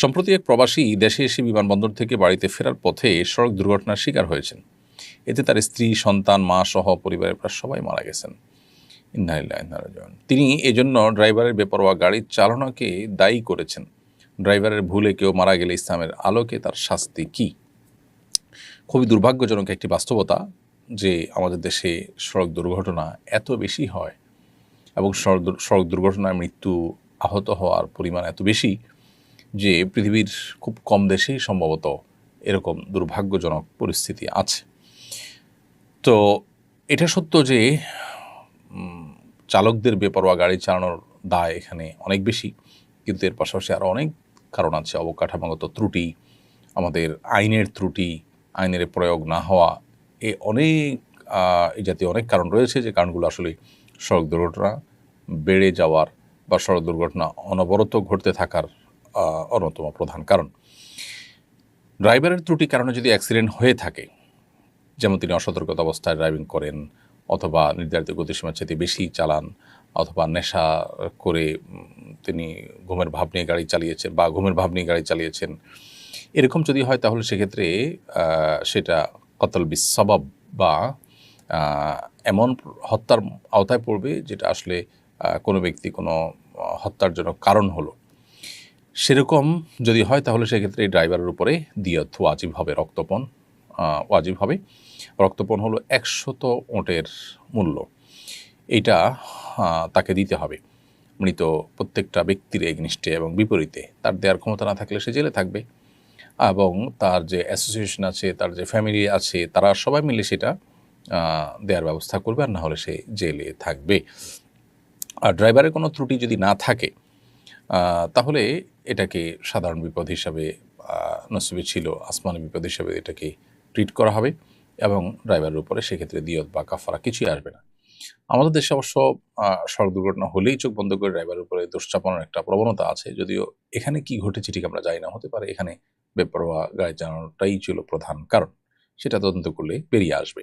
সম্প্রতি এক প্রবাসী দেশে এসে বিমানবন্দর থেকে বাড়িতে ফেরার পথে সড়ক দুর্ঘটনার শিকার হয়েছেন। এতে তার স্ত্রী, সন্তান, মা সহ পরিবারের প্রায় সবাই মারা গেছেন। তিনি এজন্য ড্রাইভারের বেপরোয়া গাড়ির চালনাকে দায়ী করেছেন। ড্রাইভারের ভুলে কেউ মারা গেলে ইসলামের আলোকে তার শাস্তি কি? খুবই দুর্ভাগ্যজনক একটি বাস্তবতা যে আমাদের দেশে সড়ক দুর্ঘটনা এত বেশি হয় এবং সড়ক সড়ক দুর্ঘটনায় মৃত্যু আহত হওয়ার পরিমাণ এত বেশি যে পৃথিবীর খুব কম দেশেই সম্ভবত এরকম দুর্ভাগ্যজনক পরিস্থিতি আছে। তো এটা সত্য যে চালকদের বেপরোয়া গাড়ি চালানোর দায় এখানে অনেক বেশি, কিন্তু এর পাশাপাশি আরও অনেক কারণ আছে, অবকাঠামোগত ত্রুটি, আমাদের আইনের ত্রুটি, আইনের প্রয়োগ না হওয়া, এ অনেক এই জাতীয় অনেক কারণ রয়েছে যে কারণগুলো আসলে সড়ক দুর্ঘটনা বেড়ে যাওয়ার বা সড়ক দুর্ঘটনা অনবরত ঘটতে থাকার অন্যতম প্রধান কারণ। ড্রাইভারের ত্রুটির কারণে যদি অ্যাক্সিডেন্ট হয়ে থাকে, যেমন তিনি অসতর্কতা অবস্থায় ড্রাইভিং করেন অথবা নির্ধারিত গতিসীমার চাইতে বেশি চালান অথবা নেশা করে তিনি ঘুমের ভাব নিয়ে গাড়ি চালিয়েছেন বা ঘুমের ভাব নিয়ে গাড়ি চালিয়েছেন, এরকম যদি হয় তাহলে সেক্ষেত্রে সেটা কতল বিসবাব বা এমন হত্যার আওতায় পড়বে যেটা আসলে কোনো ব্যক্তি কোনো হত্যার জন্য কারণ হলো। সেরকম যদি হয় তাহলে সেক্ষেত্রে এই ড্রাইভারের উপরে দিয়ত ওয়াজিব হবে রক্তপণ ওয়াজিব হবে। রক্তপণ হলো একশত ওঁটের মূল্য। আহ, তাকে দিতে হবে। মৃত প্রত্যেকটা ব্যক্তির এগনিষ্ঠে এবং বিপরীতে। তার দেওয়ার ক্ষমতা না থাকলে সে জেলে থাকবে। এবং তার যে অ্যাসোসিয়েশন আছে তার যে ফ্যামিলি আছে তারা সবাই মিলে সেটা দেওয়ার ব্যবস্থা করবে আর না হলে সে জেলে থাকবে। আর ড্রাইভারের কোনো ত্রুটি যদি না থাকে তাহলে এটাকে সাধারণ বিপদ হিসাবে নসিবে ছিল, আসমানি বিপদ হিসাবে এটাকে ট্রিট করা হবে এবং ড্রাইভারের উপরে সেক্ষেত্রে দিয়ত বা কাফারা কিছুই আসবে না। আমাদের দেশে অবশ্য সড়ক দুর্ঘটনা হলেই চোখ বন্ধ করে ড্রাইভারের উপরে দোষ চাপানোর একটা প্রবণতা আছে, যদিও এখানে কি ঘটেছে ঠিক আমরা জানি না, হতে পারে এখানে বেপরোয়া গাড়ি চালানোটাই ছিল প্রধান কারণ, সেটা তদন্ত করলে বেরিয়ে আসবে।